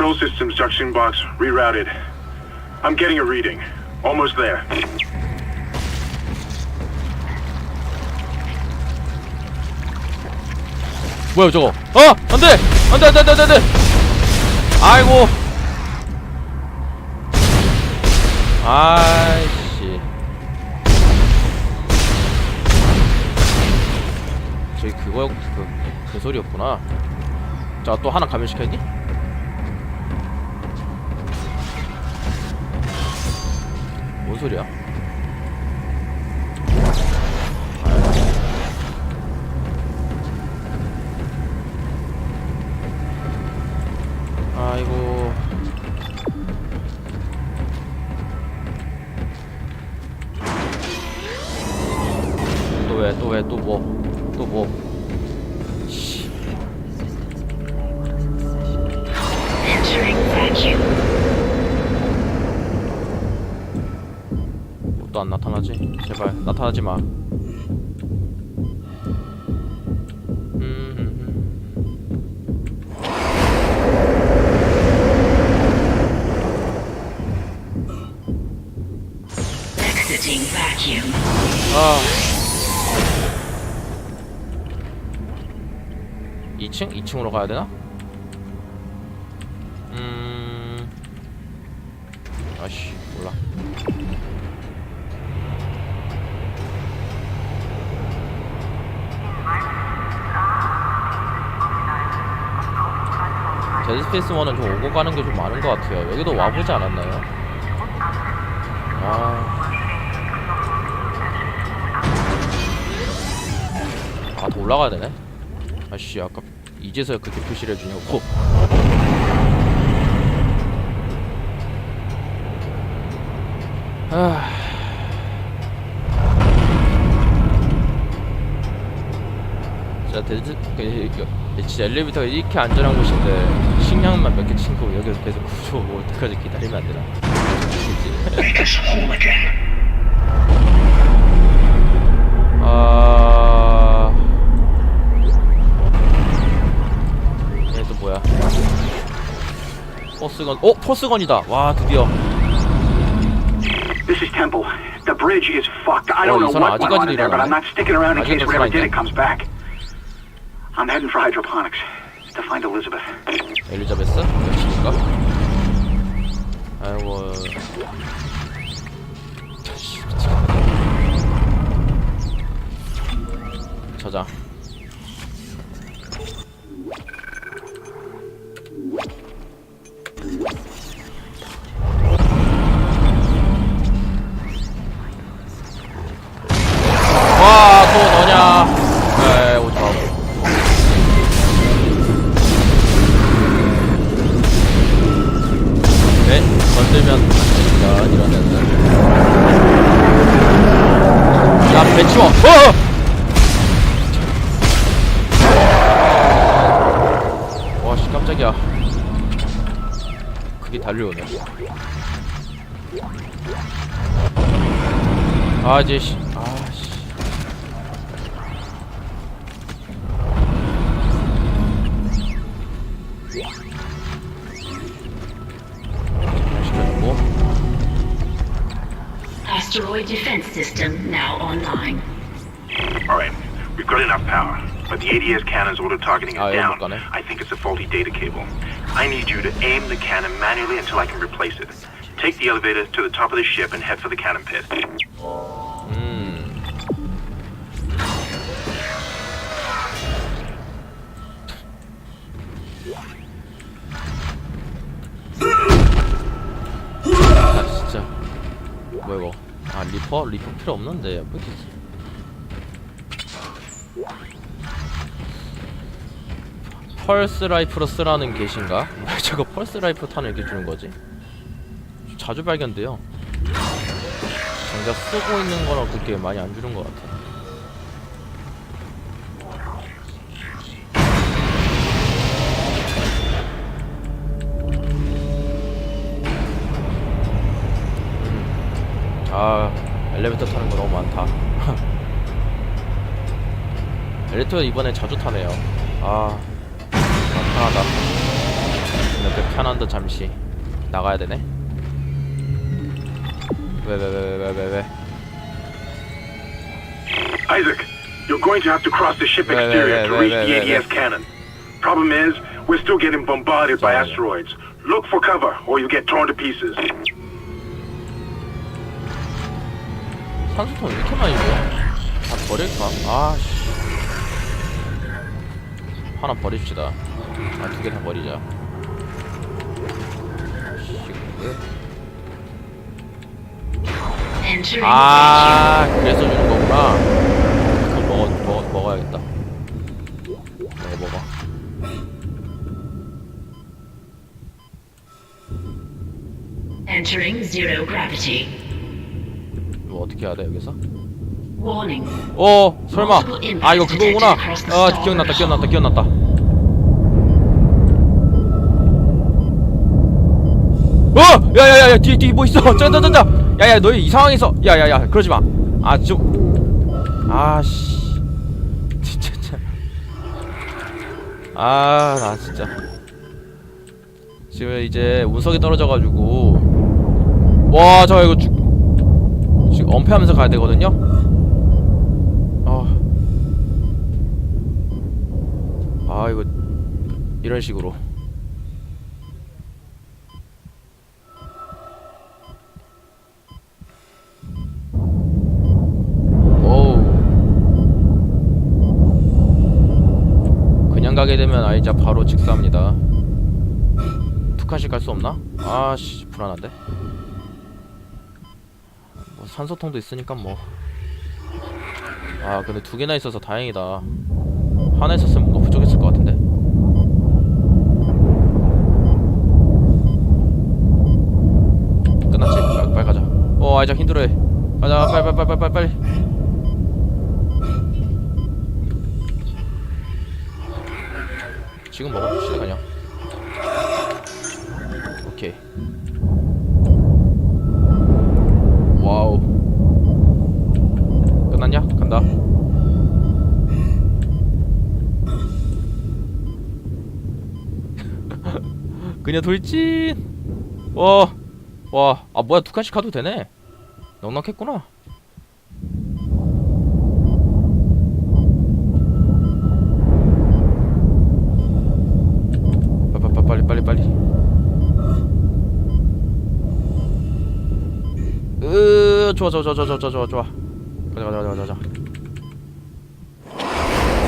Control systems junction box rerouted. I'm getting a reading. Almost there. 뭐야 저거 어! 안돼! 안돼 안돼 안돼 안돼 아이고 아이씨 저기 그거 그, 그 소리였구나 자 또 하나 감염시켰니? 소리야? 나타나지 마. 아. 2층? 2층으로 가야 되나? FPS1은 좀 오고 가는 게 좀 많은 것 같아요. 여기도 와보지 않았나요? 아. 아, 더 올라가야 되네? 아씨, 아까 이제서야 그렇게 표시를 해주냐고. 아. 데드, 그, 이거, 진짜 엘리베이터가 이렇게 안전한 곳인데 식량만 몇 개 친구 여기서 계속 구조 올 때까지 기다리면 안 되나? 아... 얘 또 뭐야? 포스건, 어? 포스건이다! 와, 드디어. This is Temple. The bridge is fucked. I Oh, don't know what went on there, but. I'm not sticking around in case whatever did it comes back. I'm heading for hydroponics to find Elizabeth. 엘리자베스? 몇인가? 아이고... 씨, 미치겠네. 저장. 아, 이제, 씨. 아, 씨. 시켜주고. Asteroid defense system now online. Alright, we've got enough power. But the ADS cannon's auto-targeting is Ah, yeah, down. look on it. I think it's a faulty data cable. I need you to aim the cannon manually until I can replace it. Take the elevator to the top of the ship and head for the cannon pit. 뭐야 이거 아 리퍼? 리퍼 필요 없는데 뭐 이렇게 펄스 라이프로 쓰라는 게신가? 왜 저거 펄스 라이프 탄을 이렇게 주는 거지? 자주 발견돼요 정작 쓰고 있는 거랑 그렇게 많이 안 주는 것 같아. 엘리베이터 타는 거 너무 많다. 엘리베이터 이번에 자주 타네요. 아, 많다. 있는 그 편안도 잠시 나가야 되네. 왜 왜 왜 왜 왜 왜? Isaac, you're going to have to cross the ship exterior to reach the ADS cannon. Problem is, we're still getting bombarded by asteroids. Look for cover, or you get torn to pieces. 산소통 왜 이렇게 많이 줘? 다 버릴까? 아씨. 하나 버립시다. 아, 두 개 다 버리자. 아, 그래서 주는 거구나. 그럼 먹어, 먹어, 먹어야겠다. 먹어, 먹어. Entering zero gravity. 어떻게 해야 돼, 여기서? 어, 설마. 아, 이거 그거구나. 아, 기억났다, 기억났다, 기억났다. 어! 야, 야, 야, 야, 뒤에, 뒤에 뭐 있어. 짠, 짠, 짠. 야, 야, 너희 이 상황에서. 야, 야, 야, 그러지 마. 아, 좀. 아, 씨. 진짜, 진짜. 아, 나 진짜. 지금 이제 운석이 떨어져가지고. 와, 저 이거 죽. 엄폐하면서 가야 되거든요. 아. 아 이거 이런 식으로. 가게 되면 아이자 바로 직사합니다. 두 칸씩 갈수 없나? 아씨 불안한데. 뭐 산소통도 있으니까 뭐. 아 근데 두 개나 있어서 다행이다. 하나 있었으면 뭔가 부족했을 것 같은데. 끝났지? 빨리, 빨리 가자. 어 아이작 힘들어해. 가자 빨리 빨리 빨리 빨리 빨리. 지금 먹어봅시다 그냥. 그냥 돌진. 와, 와, 아 뭐야 두 칸씩 가도 되네. 넉넉했구나. 빨리 빨리 빨리. 으, 좋아 좋아 좋아 좋아 좋아 좋아 좋아. 가자 가자 가자 가자.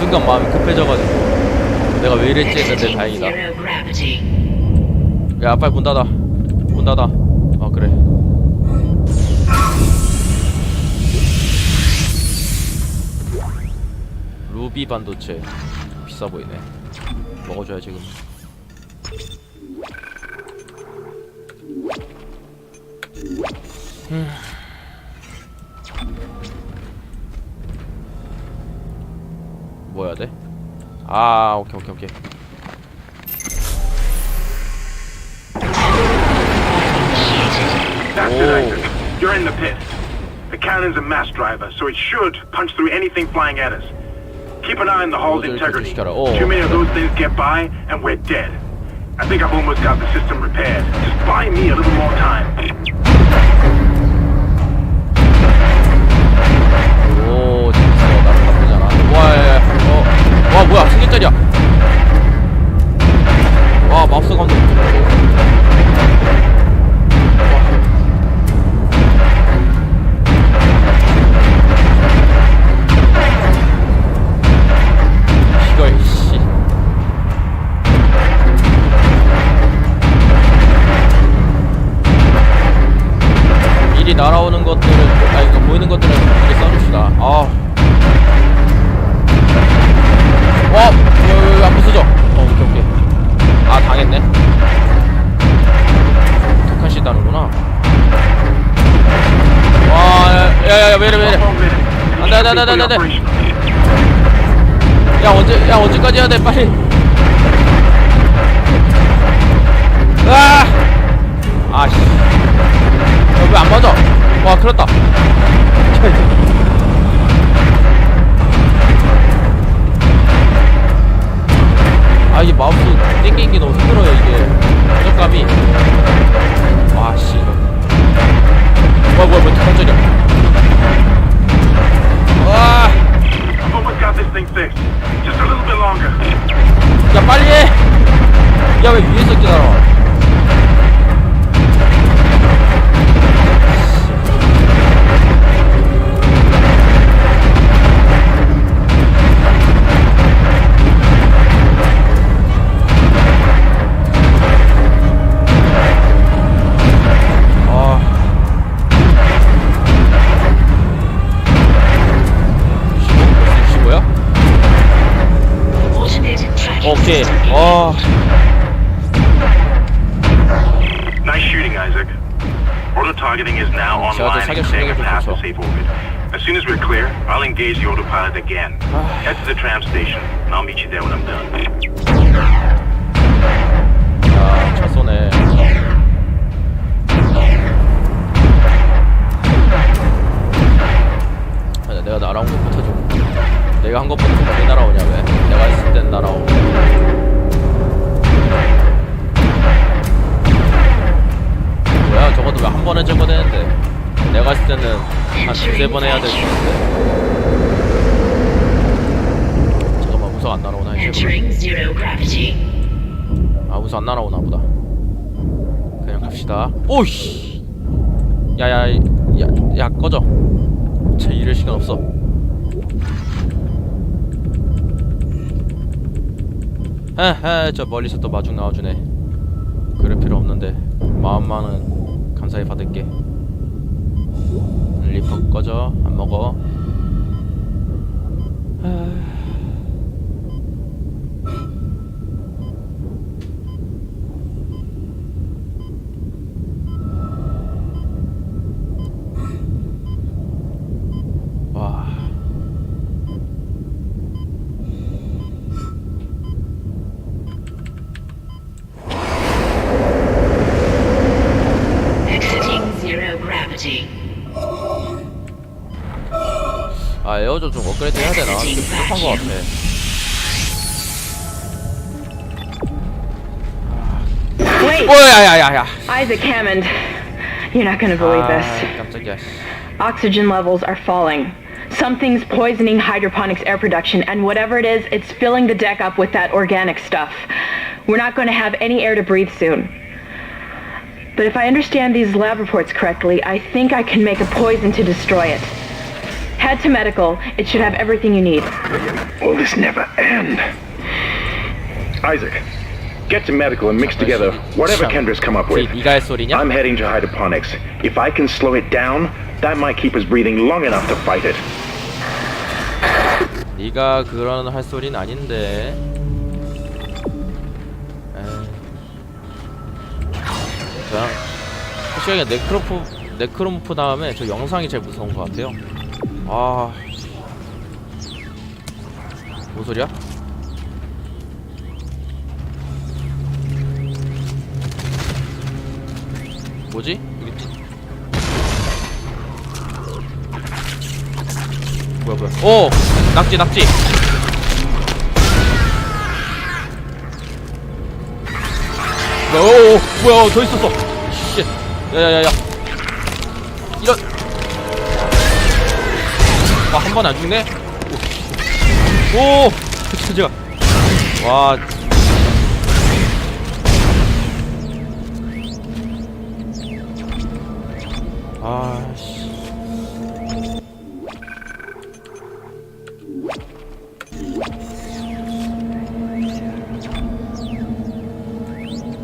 순간 마음이 급해져가지고 내가 왜 이랬지 했는데 다행이다. 야 빨리 문 닫아. 문 닫아. 어 그래. 루비 반도체. 비싸 보이네. 먹어줘야 지금. 음. 뭐 해야 돼? 아 오케이 오케이 오케이 That's Oh. it, Isaac. You're in the pit. The cannon's a mass driver, so it should punch through anything flying at us. Keep an eye on the hull's 모듈 integrity. 교체시켜라. 오, Too many of 그래. those things get by, and we're dead. I think I've almost got the system repaired. Just buy me a little more time. 오 진짜 나름 나쁘지 않아 와야 어, 와 뭐야 승객자리야 와 맙스 감독 언제까지 해야 돼 빨리 아 아씨 왜안 맞아? 와 그렇다 As soon as we're clear, I'll engage the autopilot again. Ah. Head to the tram station, and I'll meet you there when I'm done. 두세 번 해야 될 텐데. 잠깐만, 우선 안 날아오나. 아 우선 안 날아오나 보다. 그냥 갑시다. 오이씨! 야야 야, 야 꺼져. 제 이럴 시간 없어. 헤헤 저 멀리서 또 마중 나와주네. 그럴 필요 없는데 마음만은 감사히 받을게 리퍼 꺼져 안 먹어 Exiting zero gravity. 아 에어조 좀 업그레이드 해야 되나? 좀 부족한 것 같아. Wait, 오야야야야. Isaac Hammond. You're not gonna believe 아 this. 깜짝이야. Oxygen levels are falling. Something's poisoning hydroponics air production, and whatever it is, it's filling the deck up with that organic stuff. We're not going to have any air to breathe soon. But if I understand these lab reports correctly, I think I can make a poison to destroy it. Head to medical. It should have everything you need. Will this never end? Isaac, get to medical and mix together whatever 참, Kendra's come up 이- with. 이가 할 소리냐? I'm heading to hydroponics. If I can slow it down, that might keep us breathing long enough to fight it. 네가 그런 할 소린 아닌데. 에이. 저랑 솔직하게 네크로프 네크롬프 다음에 저 영상이 제일 무서운 것 같아요. 아. 뭔 소리야? 뭐지? 찌... 뭐야 뭐야 오! 낙지 낙지 오 뭐야 더 있었어 쉣 야야야야 아한 번 안 죽네? 오. 천재가. 와. 아 씨.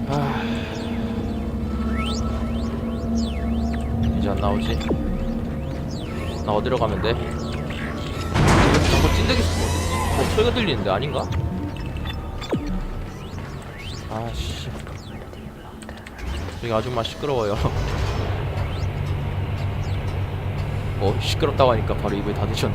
아. 이제 안 나오지? 나 어디로 가면 돼? 찐득이 뭐 소리가 들리는데 아닌가? 아씨. 여기 아줌마 시끄러워요. 어 시끄럽다고 하니까 바로 입을 닫으셨네.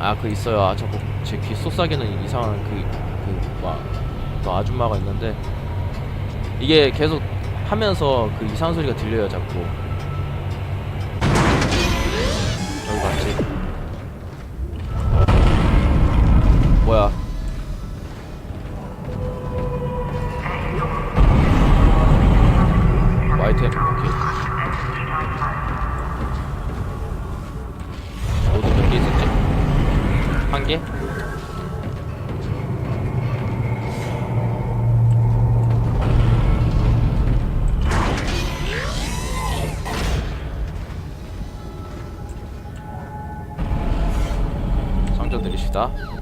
아 그 있어요. 아 저거 제 귀 쏙삭이는 이상한 그그막그 아줌마가 있는데 이게 계속 하면서 그 이상한 소리가 들려요 자꾸 뭐야 와이템 오케이 모두 몇개 있었지? 한 개? 상자 드립시다.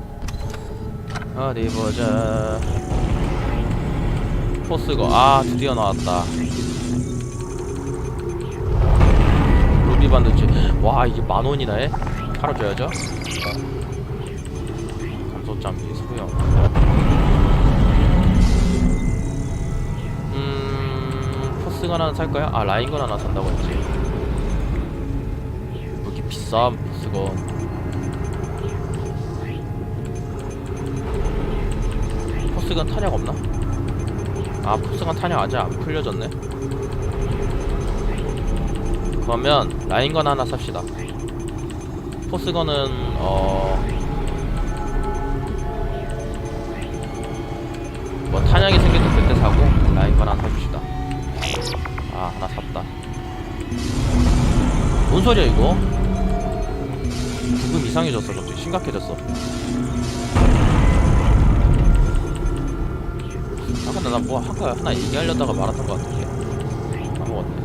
어디 보자. 포스거 아 드디어 나왔다. 루비 반드지. 와 이게 만 원이나 해? 팔아줘야죠. 감소장비 소형. 음 포스건 하나 살까요? 아 라인건 하나 산다고 했지. 왜 이렇게 비싸 포스건. 포스건 탄약 없나? 아 포스건 탄약 아직 안 풀려졌네. 그러면 라인건 하나 삽시다. 포스건은 어. 뭐 탄약이 때 그때 사고 라인건 하나 사줍시다. 아 하나 샀다. 뭔 소리야 이거? 부금 이상해졌어 갑자기 심각해졌어. 아 근데 나뭐 아까 하나 얘기하려다가 말았던 것 같은데. 까먹었네.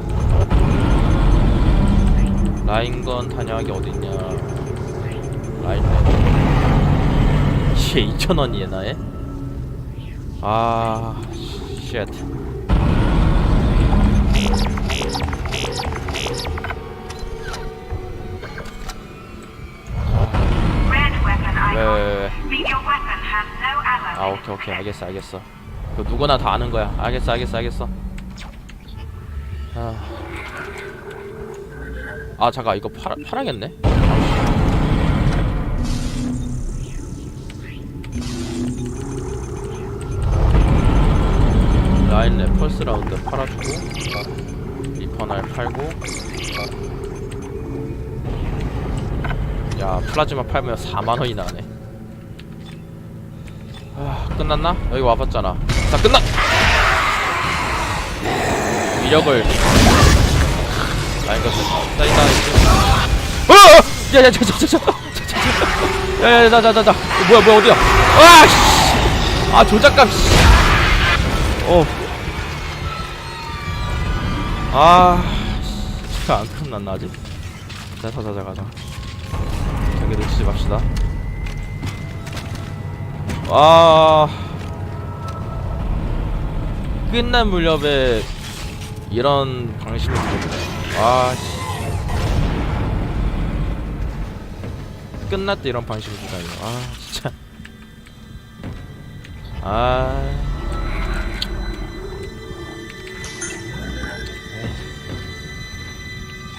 라인건 탄약이 어딨냐? 라인건. 이게 2,000원이에 나에? 아... 쉣 왜, 왜, 왜, 왜. 아 오케이 오케이. 알겠어 알겠어 그 누구나 다 아는 거야. 알겠어 알겠어 알겠어. 아, 아 잠깐 이거 팔아, 팔아야겠네? 라인랩 펄스 라운드 팔아주고 리퍼날 팔고. 야 플라즈마 팔면 4만원이 나네 아, 끝났나? 여기 와봤잖아. 자, 끝났! 위력을. 아, 이거, 나, 나, 어! 어! 야, 야, 저, 저, 저, 저, 저, 저, 저. 야, 야, 나, 나, 나, 나. 뭐야, 뭐야, 어디야? 아, 씨! 아, 조작감, 씨! 어. 아, 씨. 안 끝났나, 아직? 자, 자, 자, 자, 가자. 자기 놓치지 맙시다. 와 끝난 무렵에 이런 방식을 들었네 끝날 때 이런 방식을 주다니. 아 진짜. 아.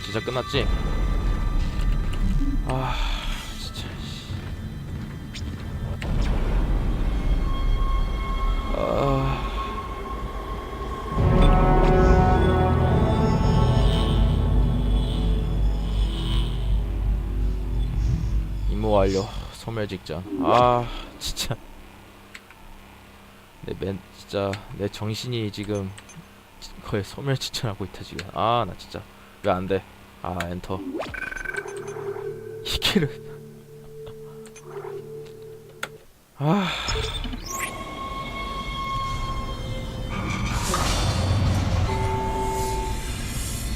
진짜 끝났지? 아 소멸 직전. 아, 진짜. 내 맨, 진짜 내 정신이 지금 거의 소멸 직전하고 있다 지금. 아, 나 진짜 왜 안 돼? 아, 엔터. 이게를. 아.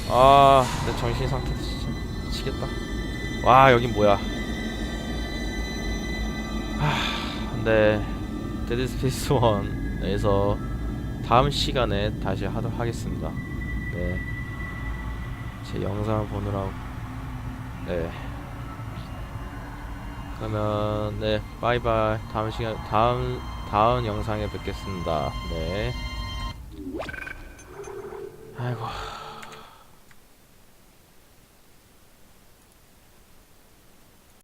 아, 내 정신 상태 진짜 미치겠다. 와, 여긴 뭐야? 하, 근데 데드 스페이스 1에서 다음 시간에 다시 하도록 하겠습니다. 네. 제 영상을 보느라고 네. 그러면 네, 바이바이. 다음 시간 다음 다음 영상에 뵙겠습니다. 네. 아이고.